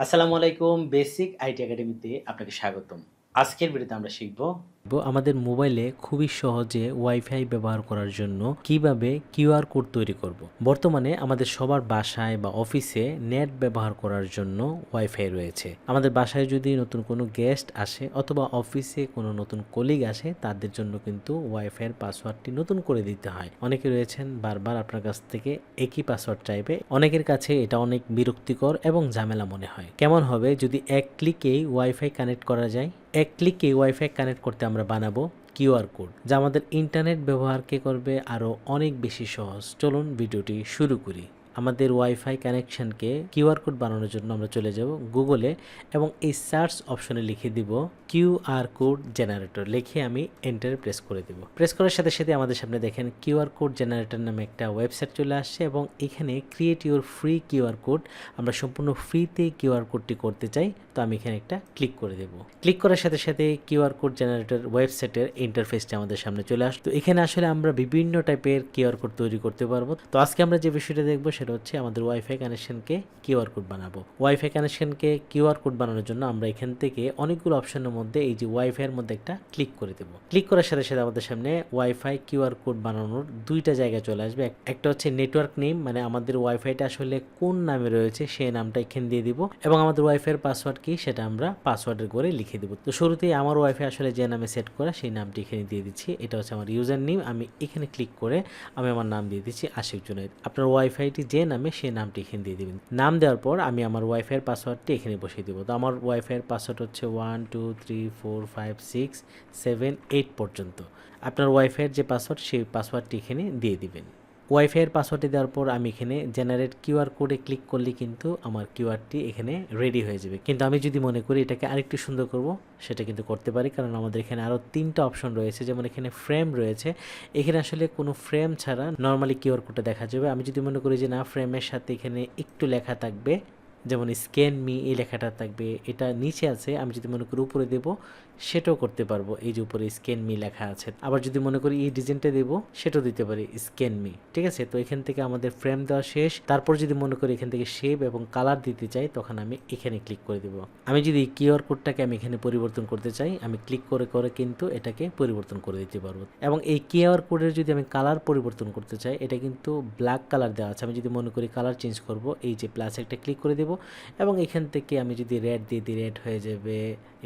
আসসালামু আলাইকুম basic IT একাডেমিতে আপনাকে স্বাগতম। আজকের ভিডিওতে আমরা শিখব আমাদের মোবাইলে খুবই সহজে ওয়াইফাই ব্যবহার করার জন্য কীভাবে কিউআর কোড তৈরি করব। বর্তমানে আমাদের সবার বাসায় বা অফিসে নেট ব্যবহার করার জন্য ওয়াইফাই রয়েছে। আমাদের বাসায় যদি নতুন কোনো গেস্ট আসে অথবা অফিসে কোনো নতুন কলিগ আসে, তাদের জন্য কিন্তু ওয়াইফাইয়ের পাসওয়ার্ডটি নতুন করে দিতে হয়। অনেকে রয়েছেন বারবার আপনার কাছ থেকে একই পাসওয়ার্ড চাইবে। অনেকের কাছে এটা অনেক বিরক্তিকর এবং ঝামেলা মনে হয়। কেমন হবে যদি এক ক্লিকেই ওয়াইফাই কানেক্ট করা যায়? এক ক্লিকে ওয়াইফাই কানেক্ট করতে আমরা বানাবো কিউআর কোড, যা আমাদের ইন্টারনেট ব্যবহারকে করবে আরও অনেক বেশি সহজ। চলুন ভিডিওটি শুরু করি। আমাদের ওয়াইফাই কানেকশনকে কিউআর কোড বানানোর জন্য আমরা চলে যাব গুগলে এবং এই সার্চ অপশনে লিখে দিব কিউআর কোড জেনারেটর লিখে আমি এন্টারে প্রেস করে দেব। প্রেস করার সাথে সাথে আমাদের সামনে দেখেন কিউআর কোড জেনারেটর নামে একটা ওয়েবসাইট চলে আসছে এবং এখানে create your free QR code আমরা সম্পূর্ণ ফ্রিতে কিউআর কোডটি করতে চাই, তো আমি এখানে একটা ক্লিক করে দেব। ক্লিক করার সাথে সাথে কিউআর কোড জেনারেটর ওয়েবসাইটের ইন্টারফেসটি আমাদের সামনে চলে আসতো এখানে আসলে আমরা বিভিন্ন টাইপের কিউআর কোড তৈরি করতে পারব। তো আজকে আমরা যে বিষয়টা দেখব সেটা হচ্ছে আমাদের ওয়াইফাই কানেকশনকে কিউআর কোড বানাবো। ওয়াইফাই কানেকশনকে কিউআর কোড বানানোর জন্য আমরা এখান থেকে অনেকগুলো অপশনের মধ্যে এই যে ওয়াইফাই এর মধ্যে একটা ক্লিক করে দেবো। ক্লিক করার সাথে সাথে আমাদের সামনে ওয়াইফাই কিউআর কোড বানানোর দুইটা জায়গা চলে আসবে। একটা হচ্ছে নেটওয়ার্ক নেম মানে আমাদের ওয়াইফাইটা আসলে কোন নামে রয়েছে সেই নামটা এখানে দিয়ে দিব এবং আমাদের ওয়াইফাইয়ের পাসওয়ার্ড কি সেটা আমরা পাসওয়ার্ডের করে লিখে দেবো। তো শুরুতেই আমার ওয়াইফাই আসলে যে নামে সেট করা সেই নামটি এখানে দিয়ে দিচ্ছি। এটা হচ্ছে আমার ইউজার নেম আমি এখানে ক্লিক করে আমি আমার নাম দিয়ে দিচ্ছি আশিক জুনাইদ আপনার ওয়াইফাইটি যে নামে সেই নামটি এখানে দিয়ে দিবেন। নাম দেওয়ার পর আমি আমার ওয়াইফাইয়ের পাসওয়ার্ডটি এখানে বসিয়ে দিব। তো আমার ওয়াইফাইয়ের পাসওয়ার্ড হচ্ছে one two three four five six seven eight পর্যন্ত। আপনার ওয়াইফাইয়ের যে পাসওয়ার্ড সেই পাসওয়ার্ডটি এখানে দিয়ে দিবেন। ওয়াইফাইয়ের পাসওয়ার্ডটি দেওয়ার পর আমি এখানে জেনারেট কিউআর কোডে ক্লিক করলে কিন্তু আমার কিউআরটি এখানে রেডি হয়ে যাবে। কিন্তু আমি যদি মনে করি এটাকে আরেকটু সুন্দর করব, সেটা কিন্তু করতে পারি। কারণ আমাদের এখানে আরও তিনটা অপশন রয়েছে। যেমন এখানে ফ্রেম রয়েছে। এখানে আসলে কোনো ফ্রেম ছাড়া নর্মালি কিউআর কোডটা দেখা যাবে। আমি যদি মনে করি যে না ফ্রেমের সাথে এখানে একটু লেখা থাকবে যেমন স্ক্যান মি এই লেখাটা থাকবে, এটা নিচে আছে, আমি যদি মনে করি উপরে দেব, সেটাও করতে পারব। এই যে উপরে স্ক্যান মি লেখা আছে, আবার যদি মনে করি এই ডিজাইনটা দেব, সেটাও দিতে পারি স্ক্যান মি ঠিক আছে? তো এখান থেকে আমাদের ফ্রেম দেওয়া শেষ। তারপর যদি মনে করি এখান থেকে শেপ এবং কালার দিতে চাই, তখন আমি এখানে ক্লিক করে দেব। আমি যদি কিউআর কোডটাকে আমি এখানে পরিবর্তন করতে চাই, আমি ক্লিক করে করে কিন্তু এটাকে পরিবর্তন করে দিতে পারব। এবং এই কিউআর কোডের যদি আমি কালার পরিবর্তন করতে চাই, এটা কিন্তু ব্ল্যাক কালার দেওয়া আছে। আমি যদি মনে করি কালার চেঞ্জ করব, এই যে প্লাস একটা ক্লিক করে দেব এবং এখান থেকে আমি যদি রেড দিয়ে দিই রেড হয়ে যাবে।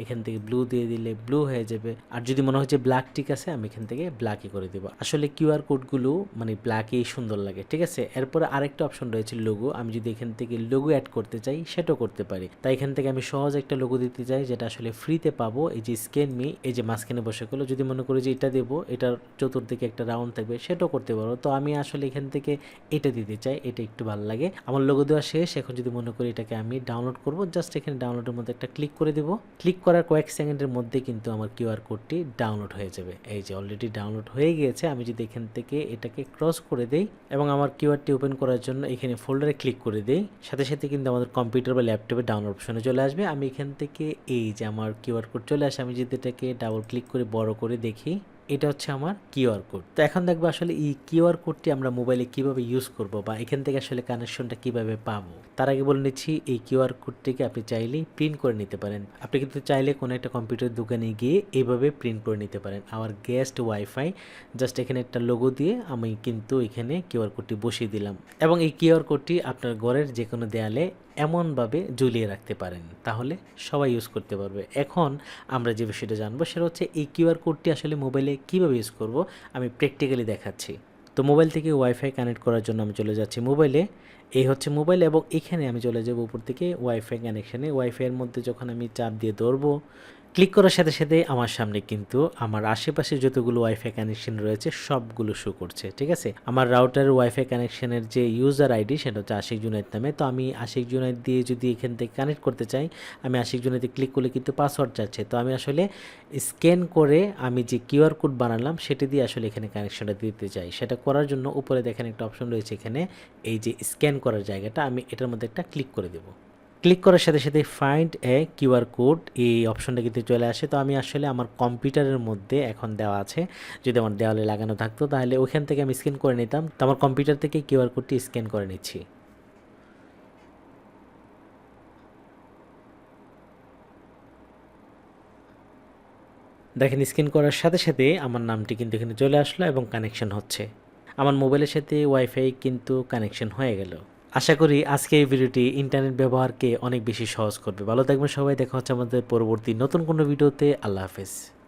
এখান থেকে ব্লু দিয়ে দিলে ব্লু হয়ে যাবে। আর যদি মনে যে ব্ল্যাক ঠিক আছে, আমি এখান থেকে ব্ল্যাকই করে দেবো। আসলে কিউআর কোডগুলো মানে ব্ল্যাকই সুন্দর লাগে, ঠিক আছে? এরপরে আরেকটা অপশন রয়েছে লোগো আমি যদি এখান থেকে লোগো অ্যাড করতে চাই, সেটাও করতে পারি। তাই এখান থেকে আমি সহজ একটা লোগো দিতে চাই, যেটা আসলে ফ্রিতে পাবো। এই যে স্ক্যান মি এই যে মাঝখানে বসে গেলো। যদি মনে করি যে এটা দেবো, এটার চতুর্দিকে একটা রাউন্ড থাকবে, সেটাও করতে পারো। তো আমি আসলে এখান থেকে এটা দিতে চাই, এটা একটু ভালো লাগে। আমার লোগো দেওয়া শেষ। এখন যদি মনে করি এটাকে আমি ডাউনলোড করব। জাস্ট এখানে ডাউনলোডের মধ্যে একটা ক্লিক করে দেবো। ক্লিক করার কয়েক সেকেন্ডের মধ্যে কিন্তু আমার কিউআর কোডটি ডাউনলোড হয়ে যাবে। এই যে অলরেডি ডাউনলোড হয়ে গিয়েছে, আমি যদি এখান থেকে এটাকে ক্রস করে দেই এবং আমার কিউআরটি ওপেন করার জন্য এখানে ফোল্ডারে ক্লিক করে দেই, সাথে সাথে কিন্তু আমাদের কম্পিউটার বা ল্যাপটপে ডাউনলোড অপশনে চলে আসবে। আমি এখান থেকে এই যে আমার কিউআর কোড চলে আসে, আমি যদি এটাকে ডাবল ক্লিক করে বড় করে দেখি এটা হচ্ছে আমার কিউআর কোড। তো এখন দেখব আসলে এই কিউআর কোডটি আমরা মোবাইলে কীভাবে ইউজ করব বা এখান থেকে আসলে কানেকশনটা কীভাবে পাবো। তার আগে বলে নিচ্ছি, এই কিউআর কোডটিকে আপনি চাইলেই প্রিন্ট করে নিতে পারেন। আপনি কিন্তু চাইলে কোনো একটা কম্পিউটার দোকানে গিয়ে এইভাবে প্রিন্ট করে নিতে পারেন। আমার গেস্ট ওয়াইফাই জাস্ট এখানে একটা লোগো দিয়ে আমি কিন্তু এখানে কিউআর কোডটি বসিয়ে দিলাম। এবং এই কিউআর কোডটি আপনার ঘরের যে কোনো দেয়ালে এমনভাবে ঝুলিয়ে রাখতে পারেন, তাহলে সবাই ইউজ করতে পারবে। এখন আমরা যে বিষয়টা জানব সেটা হচ্ছে এই কিউআর কোডটি আসলে মোবাইলে কীভাবে ইউজ করব, আমি প্র্যাকটিক্যালি দেখাচ্ছি। তো মোবাইল থেকে ওয়াইফাই কানেক্ট করার জন্য আমি চলে যাচ্ছি। মোবাইলে এই হচ্ছে মোবাইল এবং এখানে আমি চলে যাব উপর থেকে ওয়াইফাই কানেকশানে ওয়াইফাইয়ের মধ্যে যখন আমি চাপ দিয়ে ধরবো ক্লিক করার সাথে সাথে আমার সামনে কিন্তু আমার আশেপাশে যতগুলো ওয়াইফাই কানেকশন রয়েছে সবগুলো শো করছে, ঠিক আছে? আমার রাউটারের ওয়াইফাই কানেকশনের যে ইউজার আইডি সেটা হচ্ছে আশিক জুনাইদ নামে। তো আমি আশিক জুনাইদ দিয়ে যদি এখান থেকে কানেক্ট করতে চাই, আমি আশিক জুনাইদে ক্লিক করলে কিন্তু পাসওয়ার্ড যাচ্ছে। তো আমি আসলে স্ক্যান করে আমি যে কিউআর কোড বানালাম, সেটি দিয়ে আসলে এখানে কানেকশনটা দিতে চাই। সেটা করার জন্য উপরে দেখেন একটা অপশন রয়েছে এখানে। এই যে স্ক্যান করার জায়গাটা আমি এটার মধ্যে একটা ক্লিক করে দেব। ক্লিক করার সাথে সাথে ফাইন্ড এ কিউআর কোড এই অপশনটা কিন্তু চলে আসে। তো আমি আসলে আমার কম্পিউটারের মধ্যে এখন দেওয়া আছে। যদি আমার দেওয়ালে লাগানো থাকতো তাহলে ওইখান থেকে আমি স্ক্যান করে নিতাম। তো আমার কম্পিউটার থেকে কিউআর কোডটি স্ক্যান করে নিচ্ছি। দেখেন স্ক্যান করার সাথে সাথে আমার নামটি কিন্তু এখানে চলে আসলো এবং কানেকশন হচ্ছে। আমার মোবাইলের সাথে ওয়াইফাই কিন্তু কানেকশন হয়ে গেল। আশা করি আজকে এই ভিডিওটি ইন্টারনেট ব্যবহারকে অনেক বেশি সহজ করবে। ভালো থাকবেন সবাই, দেখা হচ্ছে আমাদের পরবর্তী নতুন কোনো ভিডিওতে। আল্লাহ হাফেজ।